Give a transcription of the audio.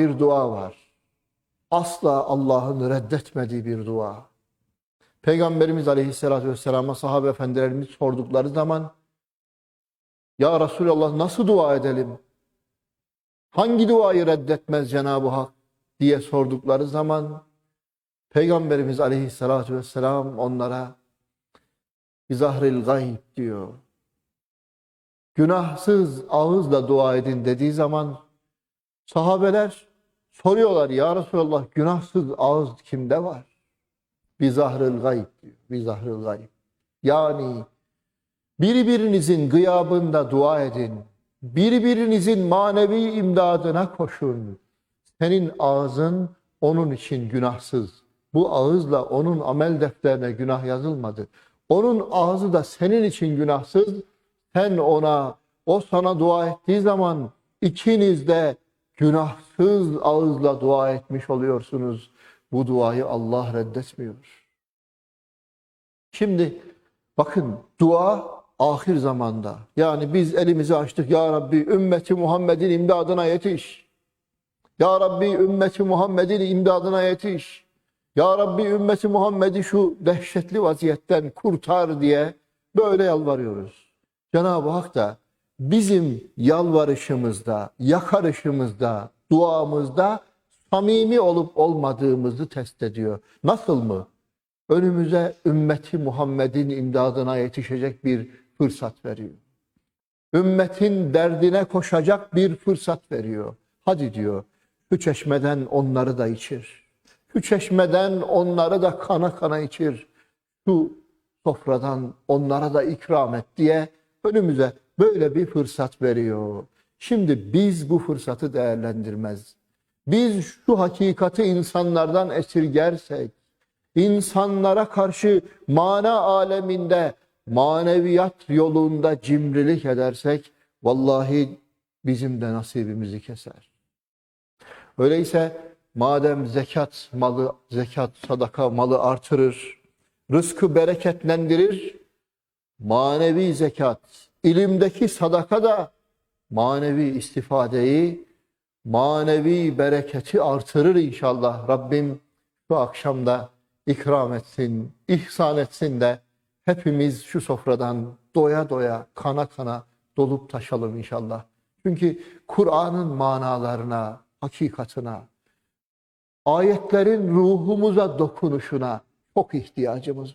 bir dua var. Asla Allah'ın reddetmediği bir dua. Peygamberimiz Aleyhisselatü Vesselam'a sahabe efendilerimiz sordukları zaman Ya Resulallah nasıl dua edelim? Hangi duayı reddetmez Cenab-ı Hak diye sordukları zaman Peygamberimiz Aleyhisselatü Vesselam onlara İzahril gayb diyor. Günahsız ağızla dua edin dediği zaman sahabeler soruyorlar ya Resulallah günahsız ağız kimde var? Bizahril gayb diyor. Bizahril gayb. Yani birbirinizin gıyabında dua edin. Birbirinizin manevi imdadına koşun. Senin ağzın onun için günahsız. Bu ağızla onun amel defterine günah yazılmadı. Onun ağzı da senin için günahsız. Sen ona, o sana dua ettiği zaman ikiniz de günahsız ağızla dua etmiş oluyorsunuz. Bu duayı Allah reddetmiyor. Şimdi bakın dua ahir zamanda. Yani biz elimizi açtık. Ya Rabbi ümmeti Muhammed'in imdadına yetiş. Ya Rabbi ümmeti Muhammed'in imdadına yetiş. Ya Rabbi ümmeti Muhammed'i şu dehşetli vaziyetten kurtar diye böyle yalvarıyoruz. Cenab-ı Hak da bizim yalvarışımızda, yakarışımızda, duamızda samimi olup olmadığımızı test ediyor. Nasıl mı? Önümüze ümmeti Muhammed'in imdadına yetişecek bir fırsat veriyor. Ümmetin derdine koşacak bir fırsat veriyor. Hadi diyor, şu çeşmeden onları da içir. Şu çeşmeden onları da kana kana içir. Şu sofradan onlara da ikram et diye önümüze böyle bir fırsat veriyor. Şimdi biz bu fırsatı değerlendirmez. Biz şu hakikati insanlardan esirgersek, insanlara karşı mana aleminde, maneviyat yolunda cimrilik edersek, vallahi bizim de nasibimizi keser. Öyleyse madem zekat malı, zekat sadaka malı artırır, rızkı bereketlendirir, manevi zekat, ilimdeki sadaka da manevi istifadeyi, manevi bereketi artırır inşallah. Rabbim şu akşam da ikram etsin, ihsan etsin de hepimiz şu sofradan doya doya, kana kana dolup taşalım inşallah. Çünkü Kur'an'ın manalarına, hakikatına, ayetlerin ruhumuza dokunuşuna çok ihtiyacımız var.